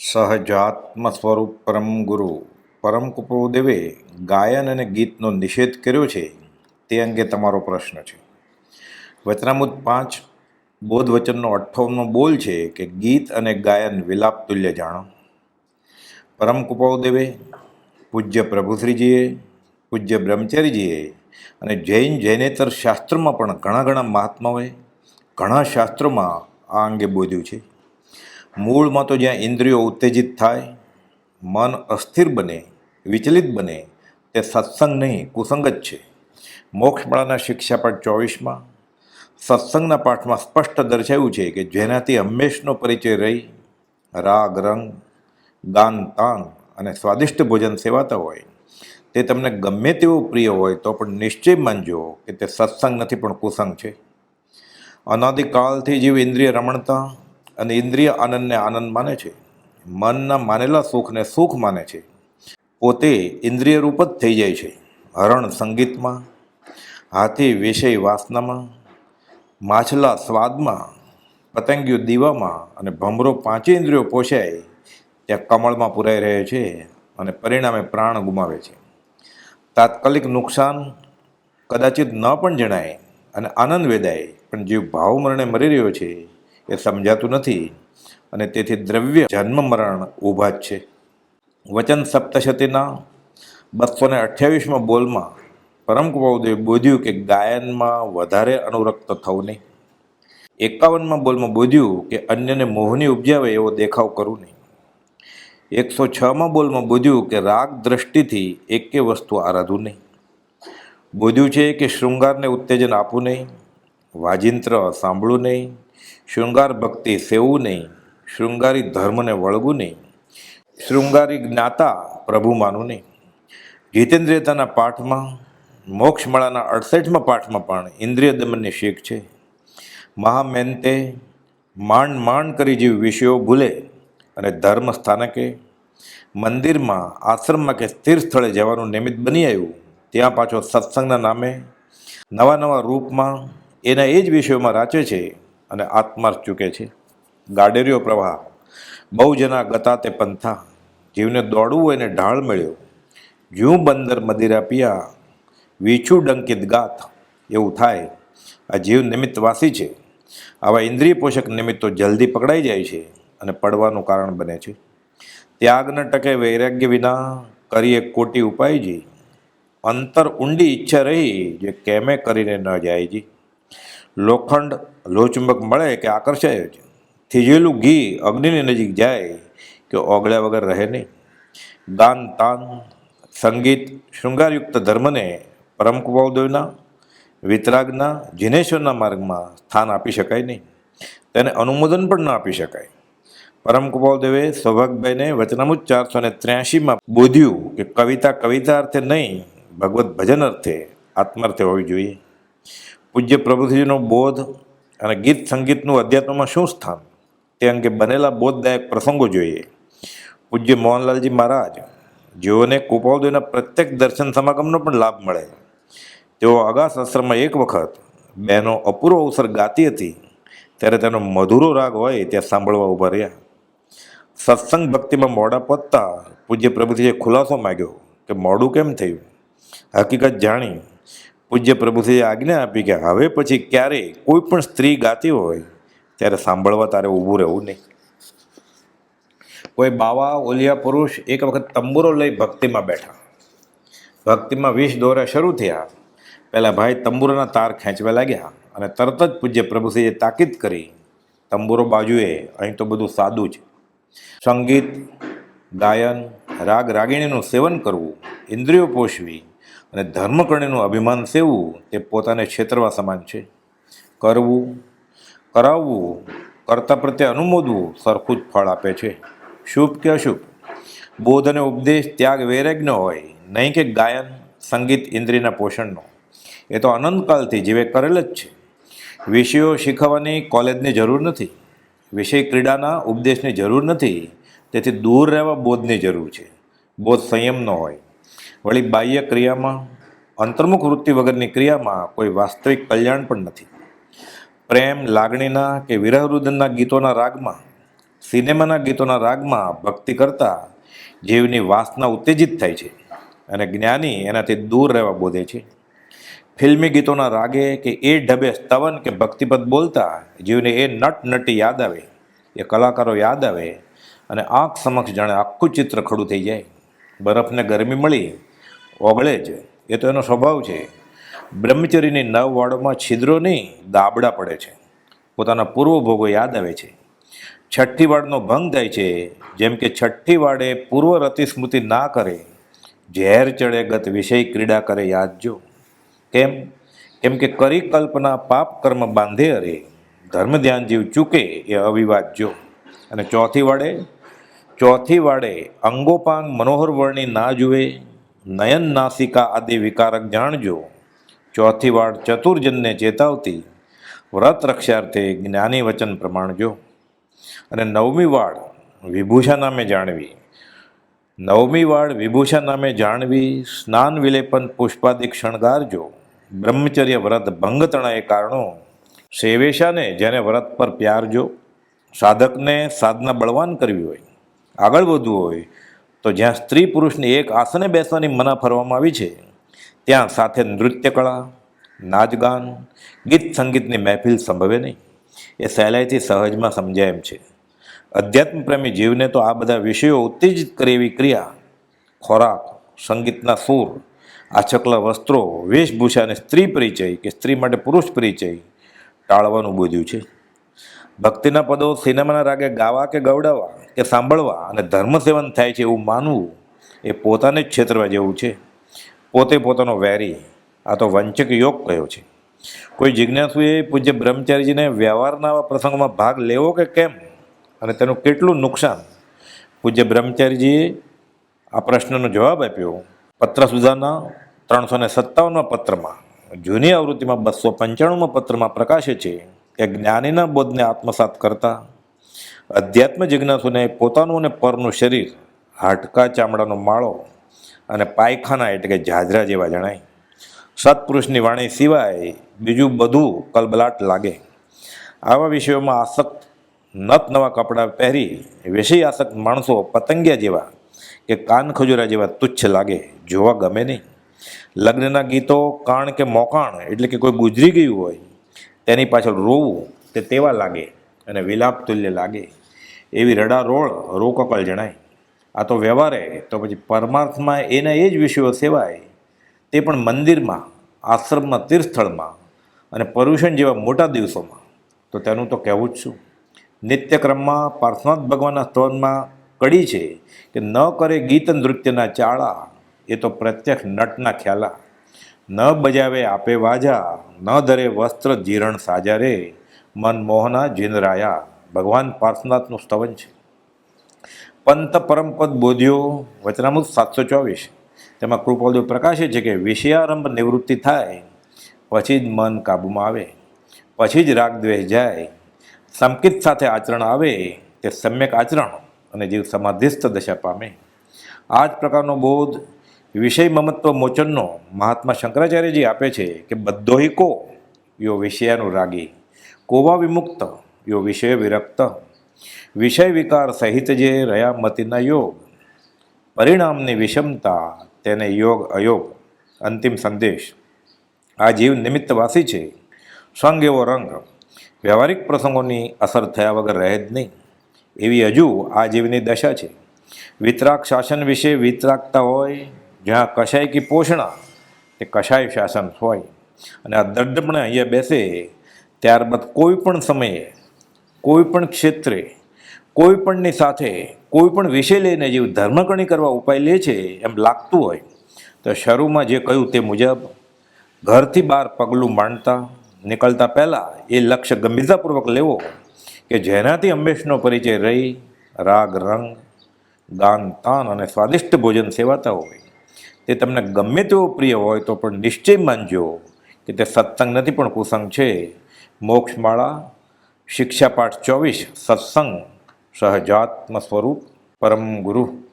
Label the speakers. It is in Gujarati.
Speaker 1: સહજાત્મ સ્વરૂપ પરમ ગુરુ. પરમ કુપોદેવે ગાયન અને ગીતનો નિષેધ કર્યો છે, તે અંગે તમારો પ્રશ્ન છે. વચનામુદ પાંચ બોધ વચનનો અઠ્ઠાવનો બોલ છે કે ગીત અને ગાયન વિલાપ તુલ્ય જાણો. પરમ કુપાવદેવે પૂજ્ય પ્રભુશ્રીજીએ, પૂજ્ય બ્રહ્મચારીજીએ અને જૈન જૈનેતર શાસ્ત્રમાં પણ ઘણા ઘણા મહાત્માઓએ ઘણા શાસ્ત્રોમાં આ અંગે બોધ્યું છે. મૂળમાં તો જ્યાં ઇન્દ્રિયો ઉત્તેજિત થાય, મન અસ્થિર બને, વિચલિત બને, તે સત્સંગ નહીં, કુસંગ જ છે. મોક્ષમાળાના શિક્ષાપાઠ ચોવીસમાં સત્સંગના પાઠમાં સ્પષ્ટ દર્શાવ્યું છે કે જેનાથી હંમેશનો પરિચય રહી, રાગ, રંગ દાન તાન અને સ્વાદિષ્ટ ભોજન સેવાતા હોય. તે તમને ગમે તેવો પ્રિય હોય તો પણ નિશ્ચય માનજો કે તે સત્સંગ નથી પણ કુસંગ છે. અનાદિકાલથી જીવ ઇન્દ્રિય રમણતા અને ઇન્દ્રિય આનંદને આનંદ માને છે. મનના માનેલા સુખને સુખ માને છે. પોતે ઇન્દ્રિય રૂપ જ થઈ જાય છે. હરણ સંગીતમાં, હાથી વિષય વાસનામાં, માછલા સ્વાદમાં, પતંગિયો દીવામાં અને ભમરો પાંચે ઇન્દ્રિયો પોષાય ત્યાં કમળમાં પુરાઈ રહે છે અને પરિણામે પ્રાણ ગુમાવે છે. તાત્કાલિક નુકસાન કદાચિત ન પણ જણાય અને આનંદ વેદાય, પણ જીવ ભાવમરણે મરી રહ્યો છે. એ સમજાતું નથી. અને તેથી દ્રવ્ય જન્મ મરણ ઊભા જ છે. વચન સપ્તશતીના બસો ને અઠ્યાવીસમાં બોલમાં પરમ કુપાવદેવે બોધ્યું કે ગાયનમાં વધારે અનુરક્ત થવું નહીં. એકાવનમાં બોલમાં બોધ્યું કે અન્યને મોહની ઉપજાવે એવો દેખાવ કરવું નહીં. એકસો છમાં બોલમાં બોધ્યું કે રાગ દ્રષ્ટિથી એકે વસ્તુ આરાધવું નહીં. બોધ્યું છે કે શૃંગારને ઉત્તેજન આપવું નહીં. વાજિંત્ર સાંભળવું નહીં. શૃંગાર ભક્તિ સેવું નહીં, શૃંગારી ધર્મને વળગું નહીં, શૃંગારી જ્ઞાતા પ્રભુ માનું નહીં. જીતેન્દ્રિયતાના પાઠમાં, મોક્ષમાળાના અડસઠમાં પાઠમાં પણ ઇન્દ્રિય દમનની શીખ છે. મહામેનતે માંડ માંડ કરી જેવી વિષયો ભૂલે અને ધર્મ સ્થાનકે, મંદિરમાં, આશ્રમમાં કે સ્થિર સ્થળે જવાનું નિમિત્ત બની આવ્યું, ત્યાં પાછો સત્સંગના નામે નવા નવા રૂપમાં એના એ જ વિષયોમાં રાચે છે અને આત્માર્થ ચૂકે છે. ગાડેરીઓ પ્રવાહ બહુ જના ગતા તે પંથા, જીવને દોડવું હોય ને ઢાળ મળ્યો. જ્યું બંદર મદિરા પિયા, વીછું ડંકિત ગાત એવું થાય. આ જીવ નિમિત્તવાસી છે. આવા ઇન્દ્રિય પોષક નિમિત્તો જલ્દી પકડાઈ જાય છે અને પડવાનું કારણ બને છે. ત્યાગ ટકે વૈરાગ્ય વિના કરીએ કોટી ઉપાયજી. અંતર ઊંડી ઈચ્છા રહી જે કેમે કરીને ન જાય જી. લોખંડ લોચુંબક મળે કે આકર્ષાય જ. થીજેલું ઘી અગ્નિની નજીક જાય કે ઓગળ્યા વગર રહે નહીં. દાન તાન, સંગીત, શૃંગારયુક્ત ધર્મને પરમ કુવાવદેવના વિતરાગના, જિનેશ્વરના માર્ગમાં સ્થાન આપી શકાય નહીં. તેને અનુમોદન પણ ન આપી શકાય. પરમ કુપાલદેવે સૌભાગભાઈને વચનામુજ ચારસો ને ત્ર્યાસીમાં બોધ્યું કે કવિતા કવિતા અર્થે નહીં, ભગવત ભજન અર્થે આત્માર્થે હોવી જોઈએ. પૂજ્ય પ્રભુજીનો બોધ અને ગીત સંગીતનું અધ્યાત્મમાં શું સ્થાન? તે અંગે બનેલા બોધદાયક પ્રસંગો જોઈએ. પૂજ્ય મોહનલાલજી મહારાજ, જેઓને કુપાવદેવના પ્રત્યેક દર્શન સમાગમનો પણ લાભ મળે. તેઓ અગાસ આશ્રમમાં એક વખત બહેનો અપૂર્વ અવસર ગાતી હતી, ત્યારે તેનો મધુરો રાગ હોય ત્યાં સાંભળવા ઊભા રહ્યા. સત્સંગ ભક્તિમાં મોડા પતતા પૂજ્ય પ્રભુજીએ ખુલાસો માગ્યો કે મોડું કેમ થયું? હકીકત જાણી પૂજ્ય પ્રભુજીએ આજ્ઞા આપી કે હવે પછી ક્યારે કોઈ પણ સ્ત્રી ગાતી હોય, ત્યારે સાંભળવા તારે ઊભું રહેવું નહીં. કોઈ બાવા, ઓલિયા, પુરુષ એક વખત તંબુરો લઈ ભક્તિમાં બેઠા. ભક્તિમાં વીસ દોરા શરૂ થયા. પહેલાં ભાઈ તંબુરાના તાર ખેંચવા લાગ્યા અને તરત જ પૂજ્ય પ્રભુસિંહે તાકીદ કરી, તંબુરો બાજુએ, અહીં તો બધું સાદું છે. સંગીત, ગાયન, રાગ, રાગિણીનું સેવન કરવું, ઇન્દ્રિયો પોષવી અને ધર્મકર્ણીનું અભિમાન સેવવું તે પોતાને છેતરવા સમાન છે. કરવું, કરાવવું, કરતા પ્રત્યે અનુમોદવું સરખું જ ફળ આપે છે. શુભ કે અશુભ? બોધ અને ઉપદેશ ત્યાગ વૈરાગ્યનો હોય, નહીં કે ગાયન, સંગીત ઇન્દ્રિયના પોષણનો. એ તો અનંતકાલથી જીવે કરેલ જ છે. વિષયો શીખવવાની કોલેજની જરૂર નથી. વિષય ક્રીડાના ઉપદેશની જરૂર નથી. તેથી દૂર રહેવા બોધની જરૂર છે. બોધ સંયમનો હોય. વળી બાહ્ય ક્રિયામાં, અંતર્મુખ વૃત્તિ વગરની ક્રિયામાં કોઈ વાસ્તવિક કલ્યાણ પણ નથી. પ્રેમ, લાગણીના કે વિરહરુદનના ગીતોના રાગમાં, સિનેમાના ગીતોના રાગમાં ભક્તિ કરતા જીવની વાસના ઉત્તેજિત થાય છે અને જ્ઞાની એનાથી દૂર રહેવા બોધે છે. ફિલ્મી ગીતોના રાગે કે એ ઢબે સ્તવન કે ભક્તિપદ બોલતા જીવને એ નટ નટી યાદ આવે, એ કલાકારો યાદ આવે અને આંખ સમક્ષ જાણે આખું ચિત્ર ખડું થઈ જાય. બરફને ગરમી મળી ઓગળે જ એ તો એનો સ્વભાવ છે. બ્રહ્મચરીની નવ વાળોમાં છિદ્રો નહીં, દાબડા પડે છે. પોતાના પૂર્વ ભોગો યાદ આવે છે. છઠ્ઠી વાડનો ભંગ થાય છે. જેમ કે છઠ્ઠી વાડે પૂર્વ રતિ સ્મૃતિ ના કરે, ઝેર ચડે ગત વિષય ક્રીડા કરે યાદ જો. કેમ? કેમ કે કરી કલ્પના પાપ કર્મ બાંધે અરે, ધર્મ ધ્યાન જીવ ચૂકે એ અવિવાજ્યો અને ચોથી વાડે ચોથી વાડે અંગોપાંગ મનોહર વર્ણી ના જુએ નયન નાસિકા આદિ વિકારક જાણજો. ચોથી વાળ ચતુર્જનને ચેતાવતી. વ્રત રક્ષાર્થે જ્ઞાની વચન પ્રમાણજો. અને નવમી વાળ વિભૂષા નામે જાણવી. નવમી વાળ વિભૂષા નામે જાણવી, સ્નાન વિલેપન પુષ્પાદિક શણગારજો બ્રહ્મચર્ય વ્રત ભંગ તણાએ કારણો. સેવેશાને જેને વ્રત પર પ્યારજો. સાધકને સાધના બળવાન કરવી હોય. આગળ વધવું હોય તો જ્યાં સ્ત્રી પુરુષને એક આસને બેસવાની મના ફરવામાં આવી છે, ત્યાં સાથે નૃત્ય કળા નાચગાન ગીત સંગીતની મહેફિલ સંભવે નહીં. એ સહેલાઈથી સહજમાં સમજાય એમ છે. અધ્યાત્મ પ્રેમી જીવને તો આ બધા વિષયો ઉત્તેજિત કરે એવી ક્રિયા, ખોરાક, સંગીતના સૂર, આછકલા વસ્ત્રો વેશભૂષા અને સ્ત્રી પરિચય કે સ્ત્રી માટે પુરુષ પરિચય, ટાળવાનું બોધ્યું છે. ભક્તિના પદો સિનેમાના રાગે ગાવા કે ગવડાવવા કે સાંભળવા અને ધર્મ સેવન થાય છે એવું માનવું એ પોતાને જ છેતરવા જેવું છે. પોતે પોતાનો વેરી, આ તો વંચક યોગ કયો છે. કોઈ જિજ્ઞાસુએ પૂજ્ય બ્રહ્મચારીજીને વ્યવહારના આવા પ્રસંગોમાં ભાગ લેવો કે કેમ? અને તેનું કેટલું નુકસાન? પૂજ્ય બ્રહ્મચારીજીએ આ પ્રશ્નનો જવાબ આપ્યો. પત્ર સુધાના ત્રણસો ને સત્તાવનમાં પત્રમાં, જૂની આવૃત્તિમાં બસો પંચાણુંમાં પત્રમાં પ્રકાશે છે કે જ્ઞાનીના બોધને આત્મસાત કરતા અધ્યાત્મ જિજ્ઞાસુને પોતાનું અને પરનું શરીર હાડકા ચામડાનો માળો અને પાયખાના એટલે કે જાજરા જેવા જણાય. સત્પુરુષની વાણી સિવાય બીજું બધું કલબલાટ લાગે. આવા વિષયોમાં આસક્ત નત નવા કપડાં પહેરી વિષય આસક્ત માણસો પતંગિયા જેવા કે કાન ખજૂરા જેવા તુચ્છ લાગે જોવા ગમે નહીં. લગ્નના ગીતો કાણ કે મોકાણ એટલે કે કોઈ ગુજરી ગયું હોય તેની પાછળ રોવું તે તેવા લાગે અને વિલાપ તુલ્ય લાગે. એવી રડારોળ રોકકળ જણાય. આ તો વ્યવહારે તો પછી પરમાર્થમાં એના એ જ વિષયો સેવાય. તે પણ મંદિરમાં, આશ્રમમાં, તીર્થસ્થળમાં અને પર્યુષણ જેવા મોટા દિવસોમાં. તો તેનું તો કહેવું જ શું નિત્યક્રમમાં પાર્થનાથ ભગવાનના સ્તવનમાં કડી છે કે ન કરે ગીત નૃત્યના ચાળા, એ તો પ્રત્યક્ષ નટના ખ્યાલા. ન બજાવે આપે વાજા, ન ધરે વસ્ત્ર જીરણ સાજા રે મન મોહના જીનરાયા ભગવાન પાર્શનાથનું સ્તવન છે. પંત પરમપદ બોધ્યો, વચનામૃત સાતસો ચોવીસ. તેમાં કૃપાલદેવ પ્રકાશે છે કે વિષયારંભ નિવૃત્તિ થાય, પછી જ મન કાબૂમાં આવે, પછી જ રાગ દ્વેષ જાય. સંકિત સાથે આચરણ આવે, તે સમ્યક આચરણ અને જીવ સમાધિસ્થ દશા પામે. આ જ પ્રકારનો બોધ વિષય મમત્વ મોચનનો મહાત્મા શંકરાચાર્યજી આપે છે કે બધો કો યો વિષયાનુરાગી, કોવા વિમુક્ત, યો વિષય વિરક્ત. વિષય વિકાર સહિત જે રહ્યા મતિના યોગ, પરિણામની વિષમતા તેને યોગ અયોગ, અંતિમ સંદેશ. આ જીવ નિમિત્તવાસી છે. સંગ એવો રંગ, વ્યવહારિક પ્રસંગોની અસર થયા વગર રહે જ નહીં. એવી હજુ આ જીવની દશા છે. વિતરાક શાસન વિશે વિતરાકતા હોય જ્યાં કશાય કી પોષણા, તે કશાય શાસન હોય. અને આ દડપણે અહીંયા બેસે, ત્યારબાદ કોઈ પણ સમયે, કોઈ પણ ક્ષેત્રે, કોઈ પણની સાથે, કોઈ પણ વિષય લઈને જે ધર્મકણી કરવા ઉપાય લે છે, એમ લાગતું હોય, તો શરૂમાં જે કહ્યું તે મુજબ, ઘરથી બહાર પગલું માંડતા, નીકળતા પહેલાં એ લક્ષ્ય ગંભીરતાપૂર્વક લેવો, કે જેનાથી હંમેશનો પરિચય રહી, રાગ, રંગ, ગાન, તાન અને સ્વાદિષ્ટ ભોજન સેવાતા હોય. તે તમને ગમે તેવો પ્રિય હોય તો પણ નિશ્ચય માનજો કે તે સત્સંગ નથી, પણ કુસંગ છે. મોક્ષમાળા, શિક્ષાપાઠ ચોવીસ, સત્સંગ, સહજાત્મ સ્વરૂપ, પરમ ગુરુ.